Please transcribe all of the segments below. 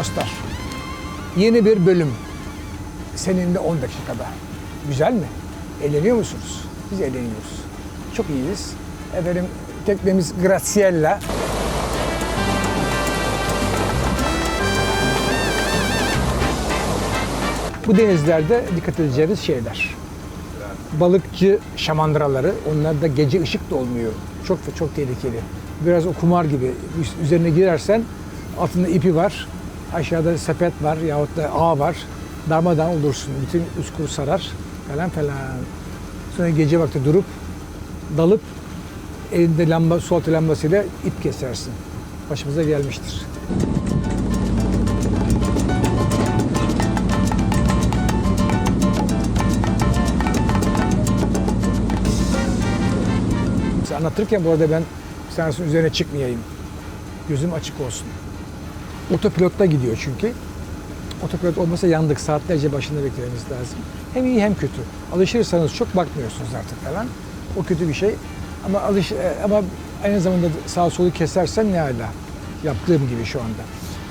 Dostlar, yeni bir bölüm. Seninle 10 dakikada. Güzel mi? Eğleniyor musunuz? Biz eğleniyoruz. Çok iyiyiz. Efendim teknemiz Graziella. Bu denizlerde dikkat edeceğiniz şeyler. Balıkçı şamandıraları, onlar da gece ışık da olmuyor. Çok çok tehlikeli. Biraz o kumar gibi. Üzerine girersen altında ipi var, aşağıda sepet var yahut da ağ var. Darmadan olursun. Bütün üst kuru sarar falan falan. Sonra gece vakti durup dalıp elinde lamba, su lambasıyla ip kesersin. Başımıza gelmiştir. Anlatırken bu arada ben seansın üzerine çıkmayayım. Gözüm açık olsun. Otopilotta gidiyor çünkü. Otopilot olmasa yandık. Saatlerce başında beklememiz lazım. Hem iyi hem kötü. Alışırsanız çok bakmıyorsunuz artık falan. O kötü bir şey. Ama alış e, ama aynı zamanda sağ solu kesersen ne hala. Yaptığım gibi şu anda.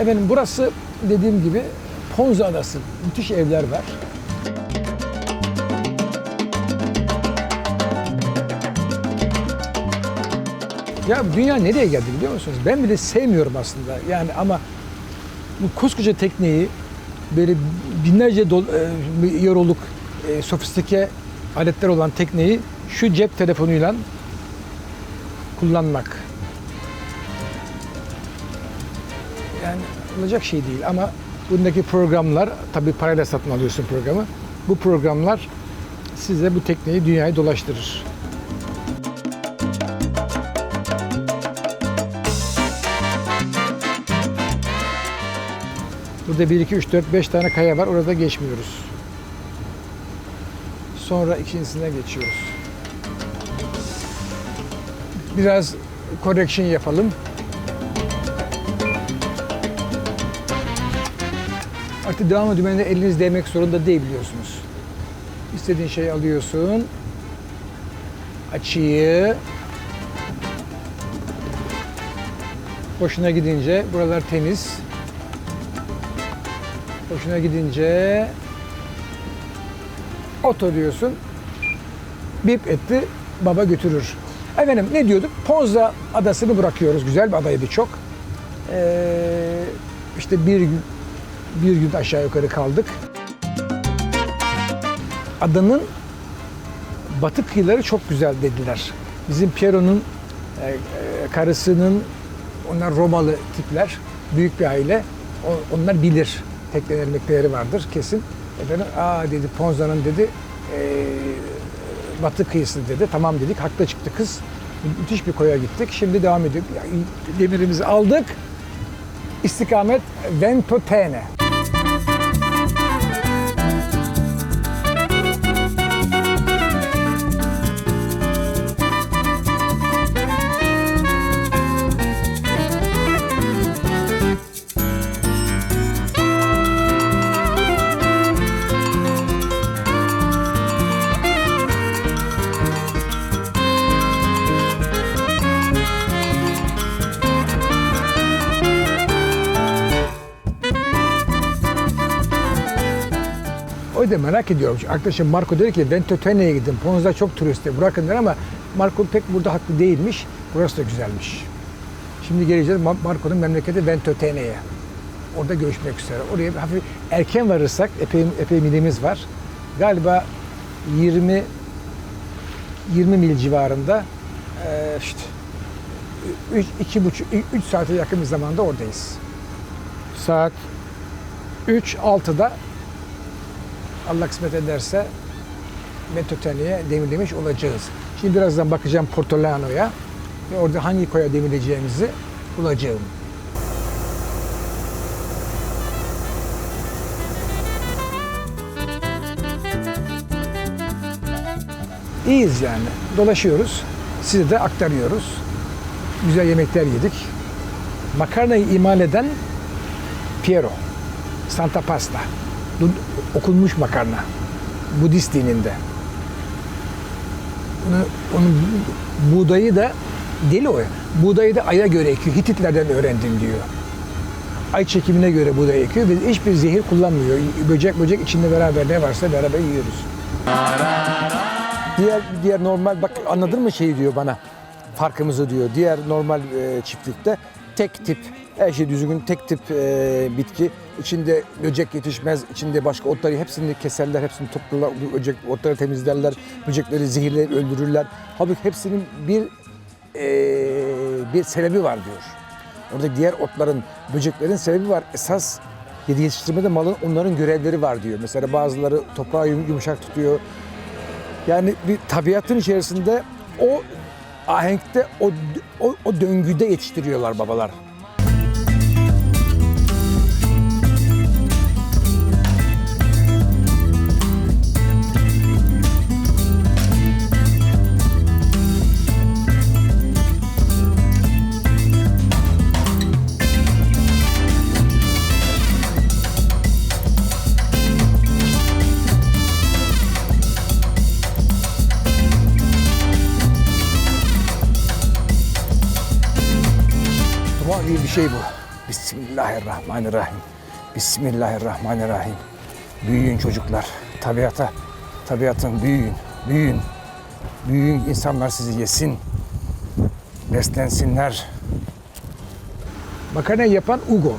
Efendim burası dediğim gibi Ponza Adası. Müthiş evler var. Ya dünya nereye geldi biliyor musunuz? Ben bile sevmiyorum aslında. Yani ama bu koskoca tekneyi böyle binlerce dol, e, euroluk e, sofistike aletler olan tekneyi şu cep telefonuyla kullanmak. Yani olacak şey değil ama bundaki programlar tabii parayla satın alıyorsun programı. Bu programlar size bu tekneyi dünyayı dolaştırır. Burada 1, 2, 3, 4, 5 tane kaya var. Orada geçmiyoruz. Sonra ikincisine geçiyoruz. Biraz correction yapalım. Artık devam dümenine eliniz değmek zorunda değil biliyorsunuz. İstediğin şeyi alıyorsun. Açıyı. Hoşuna gidince buralar temiz. Hoşuna gidince oto diyorsun. Bip etti. Baba götürür. Efendim ne diyorduk? Ponza adasını bırakıyoruz. Güzel bir adaydı çok. Ee, işte bir bir gün aşağı yukarı kaldık. Adanın batı kıyıları çok güzel dediler. Bizim Piero'nun e, e, karısının onlar Romalı tipler, büyük bir aile. O- onlar bilir. Tekneler mekneleri vardır kesin. Efendim, aa dedi Ponza'nın dedi e, batı kıyısı dedi. Tamam dedik. Haklı çıktı kız. Müthiş bir koya gittik. Şimdi devam ediyoruz. Demirimizi aldık. İstikamet Ventotene. O yüzden merak ediyorum. Çünkü Arkadaşım Marco dedi ki Ventotene'ye gidin. Ponza çok turist bırakın der ama Marco pek burada haklı değilmiş. Burası da güzelmiş. Şimdi geleceğiz Ma- Marco'nun memleketi Ventotene'ye. Orada görüşmek üzere. Oraya hafif erken varırsak epey epey milimiz var. Galiba 20 20 mil civarında işte 3 iki buçuk 3 saate yakın bir zamanda oradayız. Saat 3 6'da Allah kısmet ederse Metrotene'ye demirlemiş olacağız. Şimdi birazdan bakacağım Portolano'ya ve orada hangi koya demirleyeceğimizi bulacağım. İyiyiz yani. Dolaşıyoruz. Size de aktarıyoruz. Güzel yemekler yedik. Makarnayı imal eden Piero. Santa Pasta. Okunmuş makarna. Budist dininde. Onu, onun buğdayı da deli o. Buğdayı da aya göre ekiyor. Hititlerden öğrendim diyor. ay çekimine göre buğday ekiyor ve hiçbir zehir kullanmıyor. Böcek böcek içinde beraber ne varsa beraber yiyoruz. Diğer diğer normal bak anladın mı şeyi diyor bana. Farkımızı diyor. Diğer normal e, çiftlikte tek tip her şey düzgün tek tip e, bitki. İçinde böcek yetişmez, içinde başka otları hepsini keserler, hepsini toplarlar, böcek otları temizlerler, böcekleri zehirleyip öldürürler. Halbuki hepsinin bir e, bir sebebi var diyor. Orada diğer otların, böceklerin sebebi var. Esas yetiştirmede malın onların görevleri var diyor. Mesela bazıları toprağı yum- yumuşak tutuyor, yani bir tabiatın içerisinde o ahenkte, o, o, o döngüde yetiştiriyorlar babalar. Şey bu. Bismillahirrahmanirrahim. Bismillahirrahmanirrahim. Büyüyün çocuklar. Tabiata, tabiatın büyüyün, büyüyün. Büyüyün insanlar sizi yesin. Beslensinler. Makarnayı yapan Ugo.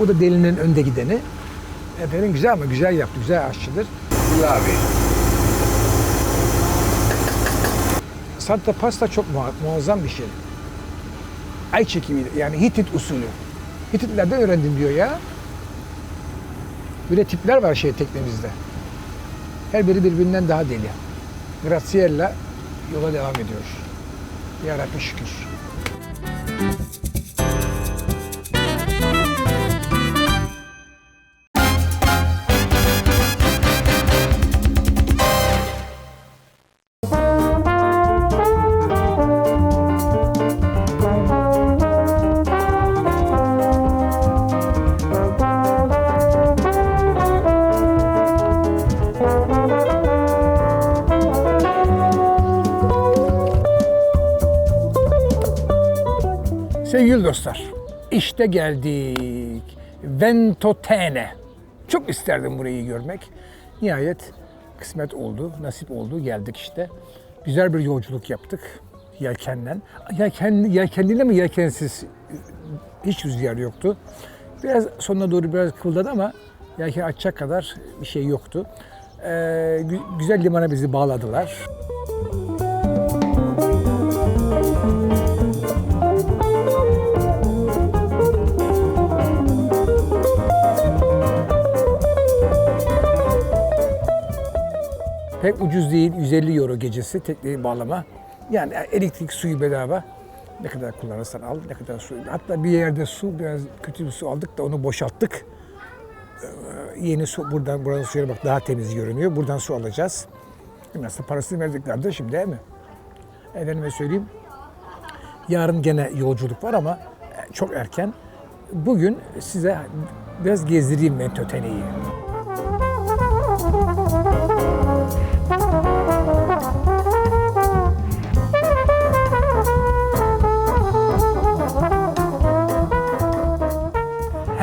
O da delinin önde gideni. Efendim güzel ama güzel yaptı. Güzel aşçıdır. Abi. Santa pasta çok mua- muazzam bir şey. Ay çekimi yani Hitit usulü. Hititlerden öğrendim diyor ya. Böyle tipler var şey teknemizde. Her biri birbirinden daha deli. Graziella yola devam ediyor. Ya Rabbi şükür. Sevgili dostlar, işte geldik. Ventotene. Çok isterdim burayı görmek. Nihayet kısmet oldu, nasip oldu. Geldik işte. Güzel bir yolculuk yaptık. Yelkenden. Yelken, yelkenliyle mi yelkensiz? Hiç rüzgar yoktu. Biraz sonuna doğru biraz kıldadı ama yelken açacak kadar bir şey yoktu. Ee, gü- güzel limana bizi bağladılar. Pek ucuz değil, 150 euro gecesi tekneyi bağlama. Yani elektrik suyu bedava. Ne kadar kullanırsan al, ne kadar su. Hatta bir yerde su, biraz kötü bir su aldık da onu boşalttık. Ee, yeni su, buradan buranın suyu bak daha temiz görünüyor. Buradan su alacağız. Nasıl parasını verdiklerdi şimdi değil mi? Efendime söyleyeyim. Yarın gene yolculuk var ama çok erken. Bugün size biraz gezdireyim ben Tötene'yi.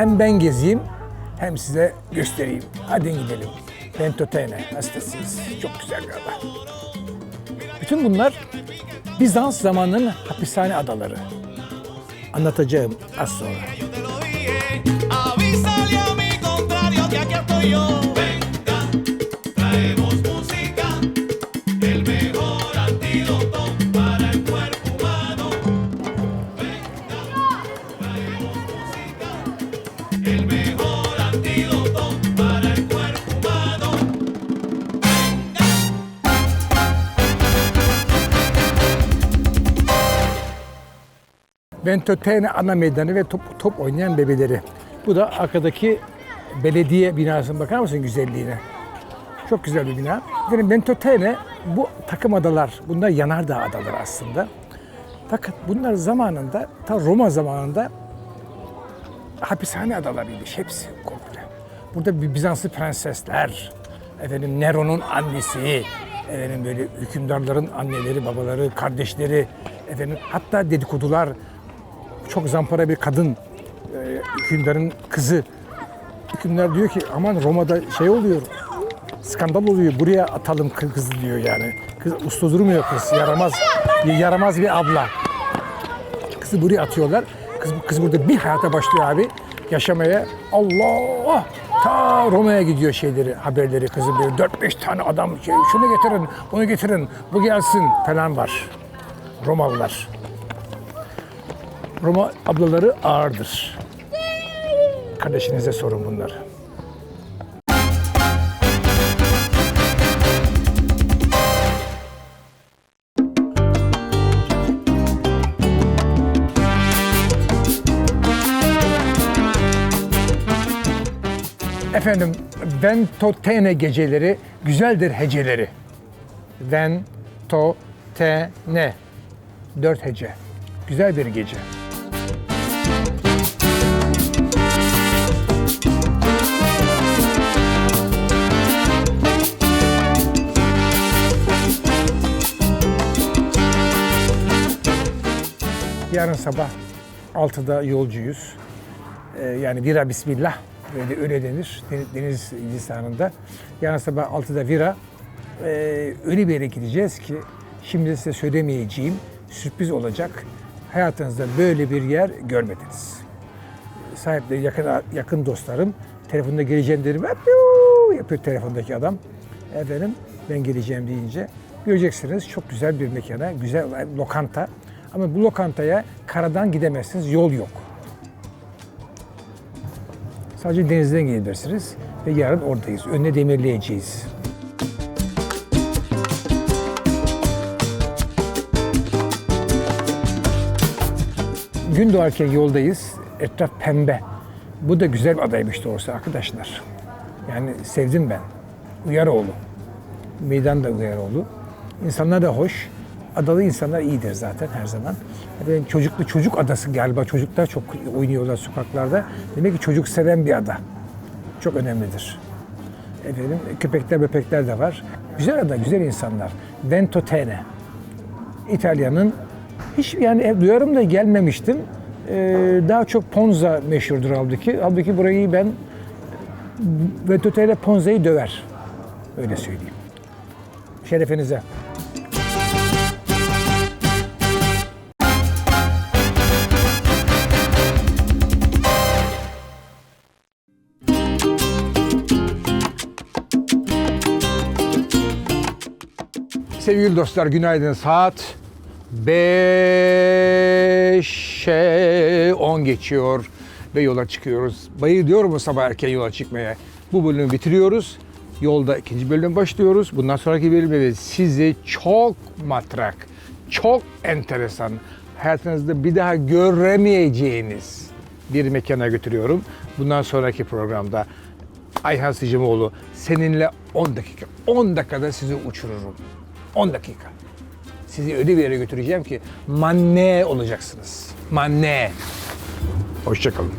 Hem ben gezeyim hem size göstereyim. Hadi gidelim. Ventotene hastasıyız. Çok güzel galiba. Bütün bunlar Bizans zamanının hapishane adaları. Anlatacağım az sonra. Ventotene ana meydanı ve top, top oynayan bebeleri. Bu da arkadaki belediye binasına bakar mısın güzelliğine? Çok güzel bir bina. Yani Ventotene bu takım adalar, bunlar yanardağ adaları aslında. Fakat bunlar zamanında, ta Roma zamanında hapishane adalarıymış hepsi komple. Burada bir Bizanslı prensesler, efendim Nero'nun annesi, efendim böyle hükümdarların anneleri, babaları, kardeşleri, efendim hatta dedikodular çok zampara bir kadın e, hükümdarın kızı. Hükümdar diyor ki aman Roma'da şey oluyor, skandal oluyor. Buraya atalım kı- kızı diyor yani. Kız usta durmuyor kız. Yaramaz. Yaramaz bir abla. Kızı buraya atıyorlar. Kız, kız burada bir hayata başlıyor abi. Yaşamaya. Allah! Ta Roma'ya gidiyor şeyleri, haberleri kızı böyle 4-5 tane adam şey, şunu getirin, bunu getirin, bu gelsin falan var. Romalılar. Roma ablaları ağırdır. Kardeşinize sorun bunları. Efendim, Ventotene geceleri güzeldir heceleri. Ventotene. Dört hece. Güzel bir gece. Yarın sabah 6'da yolcuyuz. Ee, yani vira bismillah öyle, öyle denir deniz, lisanında. Yarın sabah 6'da vira ee, öyle bir yere gideceğiz ki şimdi size söylemeyeceğim sürpriz olacak. Hayatınızda böyle bir yer görmediniz. Sahipleri yakın yakın dostlarım telefonda geleceğim dedim. Yapıyor telefondaki adam. Efendim ben geleceğim deyince göreceksiniz çok güzel bir mekana, güzel lokanta. Ama bu lokantaya karadan gidemezsiniz, yol yok. Sadece denizden gidebilirsiniz ve yarın oradayız. Önüne demirleyeceğiz. Gün doğarken yoldayız. Etraf pembe. Bu da güzel bir adaymış doğrusu arkadaşlar. Yani sevdim ben. Uyaroğlu. Meydan da Uyaroğlu. İnsanlar da hoş. Adalı insanlar iyidir zaten her zaman. Ben çocuklu çocuk adası galiba çocuklar çok oynuyorlar sokaklarda. Demek ki çocuk seven bir ada. Çok önemlidir. Efendim köpekler böpekler de var. Güzel ada, güzel insanlar. Ventotene. İtalya'nın hiç yani hep duyarım da gelmemiştim. Ee, daha çok Ponza meşhurdur halbuki. Halbuki burayı ben Ventotene Ponza'yı döver. Öyle söyleyeyim. Şerefinize. Sevgili dostlar günaydın. Saat 5'e 10 geçiyor ve yola çıkıyoruz. Bayılıyorum bu sabah erken yola çıkmaya. Bu bölümü bitiriyoruz. Yolda ikinci bölüm başlıyoruz. Bundan sonraki bölümde de sizi çok matrak, çok enteresan, hayatınızda bir daha göremeyeceğiniz bir mekana götürüyorum. Bundan sonraki programda Ayhan Sicimoğlu seninle 10 dakika, 10 dakikada sizi uçururum. 10 dakika. Sizi öyle bir yere götüreceğim ki manne olacaksınız. Manne. Hoşçakalın.